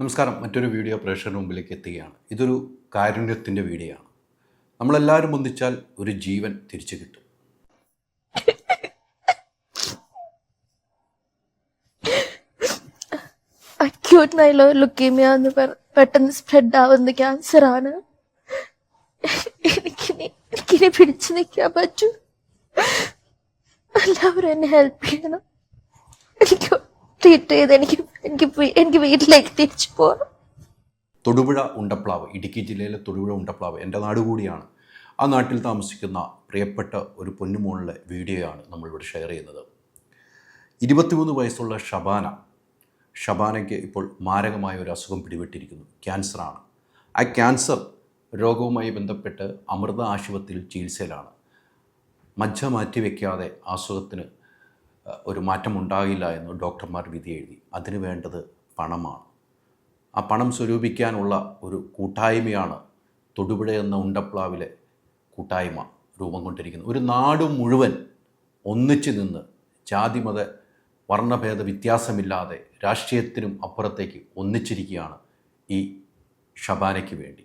നമസ്കാരം. മറ്റൊരു വീഡിയോ പ്രേക്ഷകരുടെ മുമ്പിലേക്ക് എത്തുകയാണ്. ഇതൊരു കാരുണ്യത്തിന്റെ വീഡിയോ ആണ് നമ്മളെല്ലാവരും ഒന്നിച്ചാൽ ഒരു ജീവൻ തിരിച്ചു കിട്ടും. അക്യൂട്ട് നൈലോ ലുക്കീമിയ എന്ന് പെട്ടെന്ന് സ്പ്രെഡ് ആവുന്ന ക്യാൻസർ ആണ്. എനിക്കിനി എനിക്കിനി പിടിച്ചു നിൽക്കാൻ പറ്റൂ. എല്ലാവരും എന്നെ ഹെൽപ്പ് ചെയ്യണം. എനിക്ക് ട്രീറ്റ് ചെയ്ത് എനിക്ക് എനിക്ക് എനിക്ക് വീട്ടിലേക്ക് തിരിച്ചു പോകണം തൊടുപുഴ ഉണ്ടപ്ലാവ് ഇടുക്കി ജില്ലയിലെ തൊടുപുഴ ഉണ്ടപ്ലാവ് എന്റെ നാട് കൂടിയാണ്. ആ നാട്ടിൽ താമസിക്കുന്ന പ്രിയപ്പെട്ട ഒരു പൊന്നുമോളിലെ വീഡിയോയാണ് നമ്മളിവിടെ ഷെയർ ചെയ്യുന്നത്. ഇരുപത്തിമൂന്ന് വയസ്സുള്ള ഷബാന ഷബാനയ്ക്ക് ഇപ്പോൾ മാരകമായ ഒരു അസുഖം പിടിപെട്ടിരിക്കുന്നു. ക്യാൻസറാണ്. ആ ക്യാൻസർ രോഗവുമായി ബന്ധപ്പെട്ട് അമൃത ആശുപത്രിയിൽ ചികിത്സയിലാണ്. മജ്ജ മാറ്റിവെക്കാതെ അസുഖത്തിന് ഒരു മാറ്റം ഉണ്ടാകില്ല എന്ന് ഡോക്ടർമാർ വിധി എഴുതി. അതിന് വേണ്ടത് പണമാണ്. ആ പണം സ്വരൂപിക്കാനുള്ള ഒരു കൂട്ടായ്മയാണ് തൊടുപുഴ എന്ന ഉണ്ടപ്ലാവിലെ കൂട്ടായ്മ രൂപം കൊണ്ടിരിക്കുന്നത്. ഒരു നാട് മുഴുവൻ ഒന്നിച്ചു നിന്ന് ജാതിമത വർണഭേദ വ്യത്യാസമില്ലാതെ രാഷ്ട്രീയത്തിനും അപ്പുറത്തേക്ക് ഒന്നിച്ചിരിക്കുകയാണ് ഈ ഷബാനയ്ക്ക് വേണ്ടി.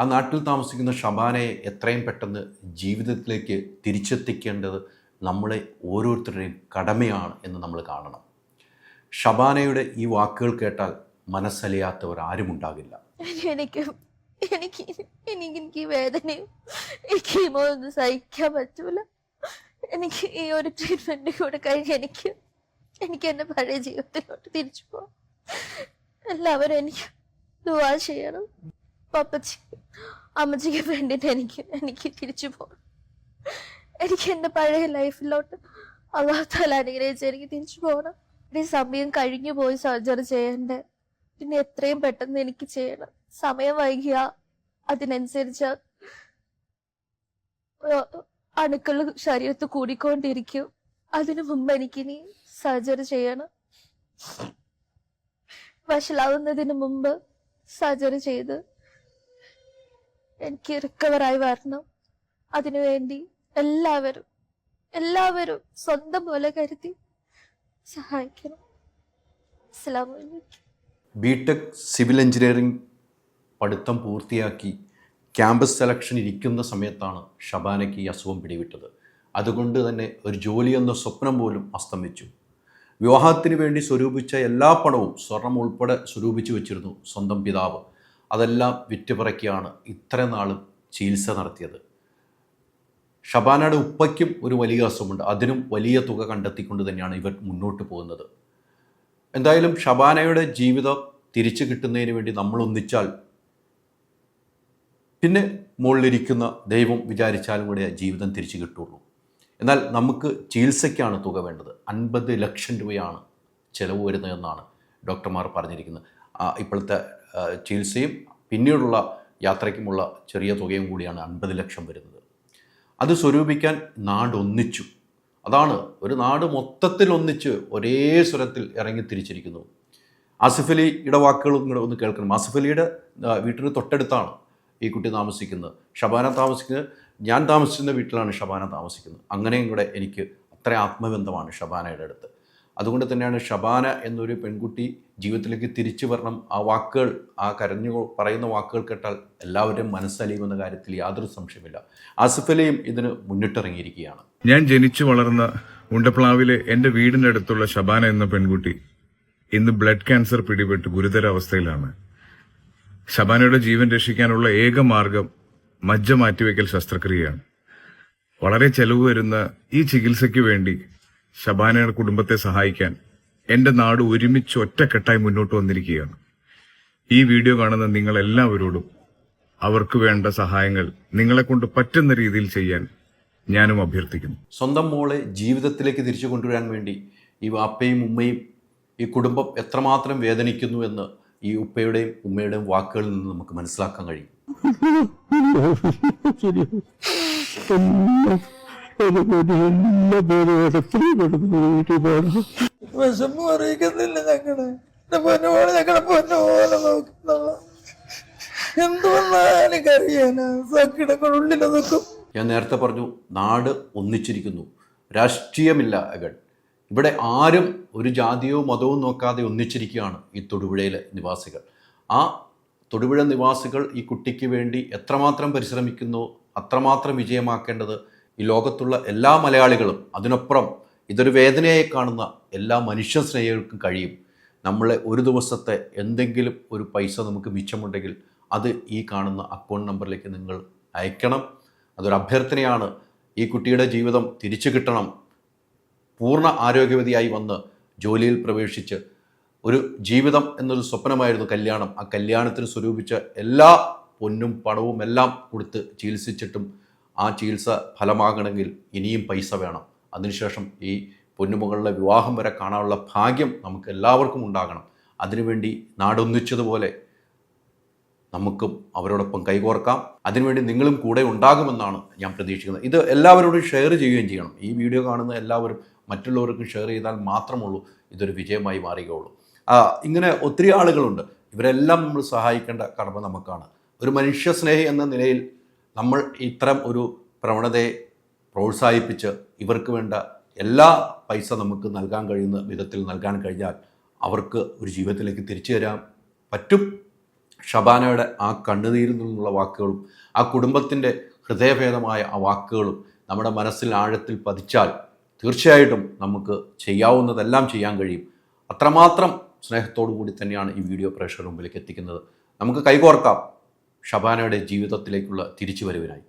ആ നാട്ടിൽ താമസിക്കുന്ന ഷബാനയെ എത്രയും പെട്ടെന്ന് ജീവിതത്തിലേക്ക് തിരിച്ചെത്തിക്കേണ്ടത് നമ്മളെ ഓരോരുത്തരുടെയും കടമയാണ് എന്ന് നമ്മൾ കാണണം. ഷബാനയുടെ ഈ വാക്കുകൾ കേട്ടാൽ മനസ്സലിയാത്തവർ ആരും ഉണ്ടാകില്ല എനിക്ക് എനിക്ക് എനിക്ക് എനിക്ക് വേദനയും എനിക്ക് ഒന്നും സഹിക്കാൻ പറ്റൂല. എനിക്ക് ഈ ഒരു ട്രീറ്റ്മെന്റ് കൂടെ കഴിഞ്ഞ് എനിക്ക് എനിക്ക് എന്റെ പഴയ ജീവിതത്തിലോട്ട് തിരിച്ചു പോകാം എല്ലാവരും എനിക്ക് ദുവാ ചെയ്യണം. പപ്പച്ചി അമ്മച്ചിക്ക് വേണ്ടിയിട്ട് എനിക്ക് എനിക്ക് തിരിച്ചു പോകണം എനിക്ക് എന്റെ പഴയ ലൈഫിലോട്ട് അള്ളാഹത്താൽ അനുഗ്രഹിച്ച് എനിക്ക് തിരിച്ചു പോകണം. ഇനി സമയം കഴിഞ്ഞു പോയി സർജറി ചെയ്യണ്ടേ? പിന്നെ എത്രയും പെട്ടെന്ന് എനിക്ക് ചെയ്യണം. സമയം വൈകിയ അതിനനുസരിച്ച് അണുക്കൾ ശരീരത്ത് കൂടിക്കൊണ്ടിരിക്കും. അതിനു മുമ്പ് എനിക്കിനി സർജറി ചെയ്യണം. വഷളാവുന്നതിന് മുമ്പ് സർജറി ചെയ്ത് എനിക്ക് റിക്കവറായി വരണം. അതിനുവേണ്ടി എല്ലാവരും എല്ലാവരും സ്വന്തം പോലെ കരുതി സഹായിക്കണം. ബിടെക് സിവിൽ എഞ്ചിനീയറിംഗ് പഠിത്തം പൂർത്തിയാക്കി ക്യാമ്പസ് സെലക്ഷൻ ഇരിക്കുന്ന സമയത്താണ് ഷബാനയ്ക്ക് ഈ അസുഖം പിടിവിട്ടത്. അതുകൊണ്ട് തന്നെ ഒരു ജോലി എന്ന സ്വപ്നം പോലും അസ്തമിച്ചു. വിവാഹത്തിന് വേണ്ടി സ്വരൂപിച്ച എല്ലാ പണവും സ്വർണം ഉൾപ്പെടെ സ്വരൂപിച്ചു വെച്ചിരുന്നു സ്വന്തം പിതാവ്. അതെല്ലാം വിറ്റുപറക്കിയാണ് ഇത്ര നാളും ചികിത്സ നടത്തിയത്. ഷബാനയുടെ ഉപ്പയ്ക്കും ഒരു വലിയ അസുഖമുണ്ട്. അതിനും വലിയ തുക കണ്ടെത്തിക്കൊണ്ട് തന്നെയാണ് ഇവർ മുന്നോട്ട് പോകുന്നത്. എന്തായാലും ഷബാനയുടെ ജീവിതം തിരിച്ചു കിട്ടുന്നതിന് വേണ്ടി നമ്മൾ ഒന്നിച്ചാൽ പിന്നെ മുകളിലിരിക്കുന്ന ദൈവം വിചാരിച്ചാലും കൂടെ ജീവിതം തിരിച്ചു കിട്ടുള്ളൂ. എന്നാൽ നമുക്ക് ചികിത്സയ്ക്കാണ് തുക വേണ്ടത്. അൻപത് ലക്ഷം രൂപയാണ് ചിലവ് വരുന്നതെന്നാണ് ഡോക്ടർമാർ പറഞ്ഞിരിക്കുന്നത്. ഇപ്പോഴത്തെ ചികിത്സയും പിന്നീടുള്ള യാത്രയ്ക്കുമുള്ള ചെറിയ തുകയും കൂടിയാണ് അൻപത് ലക്ഷം വരുന്നത്. അത് സ്വരൂപിക്കാൻ നാടൊന്നിച്ചു അതാണ് ഒരു നാട് മൊത്തത്തിൽ ഒന്നിച്ച് ഒരേ സ്വരത്തിൽ ഇറങ്ങി തിരിച്ചിരിക്കുന്നു. ആസിഫ് അലിയുടെ വാക്കുകളും കൂടെ ഒന്ന് കേൾക്കണം. ആസിഫ് അലിയുടെ വീട്ടിന് തൊട്ടടുത്താണ് ഈ കുട്ടി താമസിക്കുന്നത്. ഷബാന താമസിക്കുന്നത് ഞാൻ താമസിക്കുന്ന വീട്ടിലാണ് ഷബാന താമസിക്കുന്നത്. അങ്ങനെയും കൂടെ എനിക്ക് അത്ര ആത്മബന്ധമാണ് ഷബാനയുടെ അടുത്ത്. അതുകൊണ്ട് തന്നെയാണ് ഷബാന എന്നൊരു പെൺകുട്ടി ജീവിതത്തിലേക്ക് തിരിച്ചു വരണം. ആ വാക്കുകൾ ആ കരഞ്ഞു പറയുന്ന വാക്കുകൾ കേട്ടാൽ എല്ലാവരും മനസ്സലിയുമെന്ന കാര്യത്തിൽ യാതൊരു സംശയമില്ല ആസിഫ് അലിയും ഇതിന് മുന്നിട്ടിറങ്ങിയിരിക്കുകയാണ്. ഞാൻ ജനിച്ചു വളർന്ന ഉണ്ടപ്ലാവിലെ എന്റെ വീടിന്റെ അടുത്തുള്ള ഷബാന എന്ന പെൺകുട്ടി ഇന്ന് ബ്ലഡ് ക്യാൻസർ പിടിപെട്ട് ഗുരുതര അവസ്ഥയിലാണ്. ഷബാനയുടെ ജീവൻ രക്ഷിക്കാനുള്ള ഏക മാർഗം മജ്ജ മാറ്റിവെക്കൽ ശസ്ത്രക്രിയയാണ്. വളരെ ചെലവ് വരുന്ന ഈ ചികിത്സയ്ക്ക് വേണ്ടി ശബാനയുടെ കുടുംബത്തെ സഹായിക്കാൻ എന്റെ നാട് ഒരുമിച്ച് ഒറ്റക്കെട്ടായി മുന്നോട്ട് വന്നിരിക്കുകയാണ്. ഈ വീഡിയോ കാണുന്ന നിങ്ങൾ എല്ലാവരോടും അവർക്ക് വേണ്ട സഹായങ്ങൾ നിങ്ങളെ കൊണ്ട് പറ്റുന്ന രീതിയിൽ ചെയ്യാൻ ഞാനും അഭ്യർത്ഥിക്കുന്നു. സ്വന്തം മോളെ ജീവിതത്തിലേക്ക് തിരിച്ചു കൊണ്ടുവരാൻ വേണ്ടി ഈ വാപ്പയും ഉമ്മയും ഈ കുടുംബം എത്രമാത്രം വേദനിക്കുന്നു എന്ന് ഈ ഉപ്പയുടെയും ഉമ്മയുടെയും വാക്കുകളിൽ നിന്ന് നമുക്ക് മനസ്സിലാക്കാൻ കഴിയും. ശരി ഞാൻ നേരത്തെ പറഞ്ഞു നാട് ഒന്നിച്ചിരിക്കുന്നു. രാഷ്ട്രീയമില്ല അകൾ ഇവിടെ ആരും ഒരു ജാതിയോ മതവും നോക്കാതെ ഒന്നിച്ചിരിക്കുകയാണ് ഈ തൊടുപുഴയിലെ നിവാസികൾ. ആ തൊടുപുഴ നിവാസികൾ ഈ കുട്ടിക്ക് വേണ്ടി എത്രമാത്രം പരിശ്രമിക്കുന്നു അത്രമാത്രം വിജയമാക്കേണ്ടത് ഈ ലോകത്തുള്ള എല്ലാ മലയാളികളും അതിനപ്പുറം ഇതൊരു വേദനയായി കാണുന്ന എല്ലാ മനുഷ്യ സ്നേഹികൾക്കും കഴിയും. നമ്മളെ ഒരു ദിവസത്തെ എന്തെങ്കിലും ഒരു പൈസ നമുക്ക് മിച്ചമുണ്ടെങ്കിൽ അത് ഈ കാണുന്ന അക്കൗണ്ട് നമ്പറിലേക്ക് നിങ്ങൾ അയക്കണം. അതൊരു അഭ്യർത്ഥനയാണ്. ഈ കുട്ടിയുടെ ജീവിതം തിരിച്ചു കിട്ടണം. പൂർണ ആരോഗ്യവതിയായി വന്ന് ജോലിയിൽ പ്രവേശിച്ച് ഒരു ജീവിതം എന്നൊരു സ്വപ്നമായിരുന്നു കല്യാണം. ആ കല്യാണത്തിന് സ്വരൂപിച്ച എല്ലാ പൊന്നും പണവും എല്ലാം കൊടുത്ത് ചികിത്സിച്ചിട്ടും ആ ചികിത്സ ഫലമാകണമെങ്കിൽ ഇനിയും പൈസ വേണം. അതിനുശേഷം ഈ പൊന്നുമകളുടെ വിവാഹം വരെ കാണാനുള്ള ഭാഗ്യം നമുക്ക് എല്ലാവർക്കും ഉണ്ടാകണം. അതിനുവേണ്ടി നാടൊന്നിച്ചതുപോലെ നമുക്കും അവരോടൊപ്പം കൈകോർക്കാം. അതിനുവേണ്ടി നിങ്ങളും കൂടെ ഉണ്ടാകുമെന്നാണ് ഞാൻ പ്രതീക്ഷിക്കുന്നത്. ഇത് എല്ലാവരോടും ഷെയർ ചെയ്യുകയും ചെയ്യണം. ഈ വീഡിയോ കാണുന്ന എല്ലാവരും മറ്റുള്ളവർക്കും ഷെയർ ചെയ്താൽ മാത്രമുള്ളൂ ഇതൊരു വിജയമായി മാറുകയുള്ളൂ. ഇങ്ങനെ ഒത്തിരി ആളുകളുണ്ട്. ഇവരെല്ലാം നമ്മൾ സഹായിക്കേണ്ട കടമ നമുക്കാണ്. ഒരു മനുഷ്യ സ്നേഹി എന്ന നിലയിൽ നമ്മൾ ഇത്തരം ഒരു പ്രവണതയെ പ്രോത്സാഹിപ്പിച്ച് ഇവർക്ക് വേണ്ട എല്ലാ പൈസ നമുക്ക് നൽകാൻ കഴിയുന്ന വിധത്തിൽ നൽകാൻ കഴിഞ്ഞാൽ അവർക്ക് ഒരു ജീവിതത്തിലേക്ക് തിരിച്ചു തരാൻ പറ്റും. ഷബാനയുടെ ആ കണ്ണുനീരിൽ നിന്നുള്ള വാക്കുകളും ആ കുടുംബത്തിന്റെ ഹൃദയഭേദമായ ആ വാക്കുകളും നമ്മുടെ മനസ്സിൽ ആഴത്തിൽ പതിച്ചാൽ തീർച്ചയായിട്ടും നമുക്ക് ചെയ്യാവുന്നതെല്ലാം ചെയ്യാൻ കഴിയും. അത്രമാത്രം സ്നേഹത്തോടു കൂടി തന്നെയാണ് ഈ വീഡിയോ പ്രേക്ഷകർ മുമ്പിലേക്ക് എത്തിക്കുന്നത്. നമുക്ക് കൈകോർക്കാം. ഷബാനയുടെ ജീവിതത്തിലേക്കുള്ള തിരിച്ചുവരവിനായി.